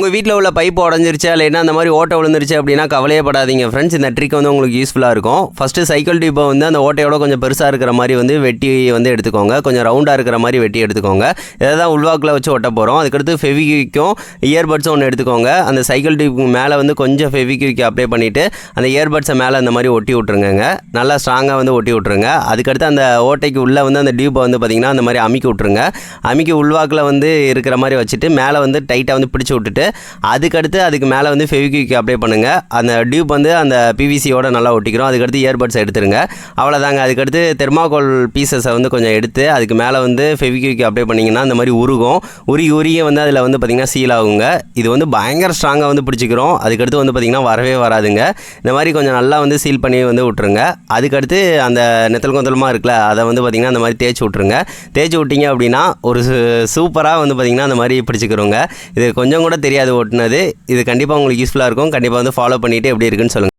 உங்கள் வீட்டில் உள்ள பைப் உடஞ்சிருச்சா இல்லைன்னா அந்த மாதிரி ஓட்டை விழுந்துருச்சு அப்படின்னா கவலையே படாதீங்க. ஃப்ரெண்ட்ஸ் இந்த ட்ரிக் வந்து உங்களுக்கு யூஸ்ஃபுல்லாக இருக்கும். ஃபஸ்ட்டு சைக்கிள் டியூப்பை வந்து அந்த ஓட்டையோட கொஞ்சம் பெருசாக இருக்கிற மாதிரி வந்து வெட்டி வந்து எடுத்துக்கோங்க. கொஞ்சம் ரவுண்டாக இருக்கிற மாதிரி வெட்டி எடுத்துக்கோங்க. இதை தான் உள்வாக்கில் வச்சு ஒட்ட போகிறோம் அதுக்கடுத்து ஃபெவிக்விக்கும் இயர்பட்ஸும் ஒன்று எடுத்துக்கோங்க. அந்த சைக்கிள் டியூப்புக்கு மேலே வந்து கொஞ்சம் ஃபெவிக்விக் அப்ளை பண்ணிவிட்டு அந்த இயர்பட்ஸை மேலே அந்த மாதிரி ஒட்டி விட்ருங்க நல்லா ஸ்ட்ராங்காக வந்து ஒட்டி விட்ருங்க அதுக்கடுத்து அந்த ஓட்டைக்கு உள்ளே வந்து அந்த டியூப்பை வந்து பார்த்திங்கன்னா அந்த மாதிரி அமுக்கி விட்ருங்க அமுக்கி உள்வாக்கில் வந்து இருக்கிற மாதிரி வச்சுட்டு மேலே வந்து டைட்டாக வந்து பிடிச்சி விட்டுட்டு அதுக்கடுத்து அதுக்கு மேலே வந்து ஃபெவிக்விக் அப்ளை பண்ணுங்கள் அந்த டியூப் வந்து அந்த பிவிசியோட நல்லா ஒட்டிக்கிறோம். அதுக்கடுத்து இயர்பட்ஸ் எடுத்துருங்க. அவ்வளோதாங்க அதுக்கடுத்து தெர்மாகோல் பீசஸை வந்து கொஞ்சம் எடுத்து அதுக்கு மேலே வந்து ஃபெவிக்விக் அப்ளை பண்ணிங்கன்னா அந்த மாதிரி உருகும். உருகி உருகி வந்து அதில் வந்து பார்த்திங்கன்னா சீல் ஆகுங்க. இது வந்து பயங்கர ஸ்ட்ராங்காக வந்து பிடிச்சிக்கிறோம். அதுக்கடுத்து வந்து பார்த்திங்கன்னா வரவே வராதுங்க. இந்த மாதிரி கொஞ்சம் நல்லா வந்து சீல் பண்ணி வந்து விட்ருங்க அதுக்கடுத்து அந்த நெத்தல் கொந்தலமாக இருக்குல்ல அதை வந்து பார்த்திங்கன்னா அந்த மாதிரி தேய்ச்சி விட்ருங்க தேய்ச்சி விட்டிங்க அப்படின்னா ஒரு சூப்பராக வந்து பார்த்திங்கன்னா அந்த மாதிரி பிடிச்சிக்கிறோங்க. இது கொஞ்சம் கூட தெரியாது ஓட்டுனது. இது கண்டிப்பாக உங்களுக்கு யூஸ்ஃபுல்லாக இருக்கும். கண்டிப்பாக வந்து ஃபாலோ பண்ணிவிட்டு எப்படி இருக்குன்னு சொல்லுங்கள்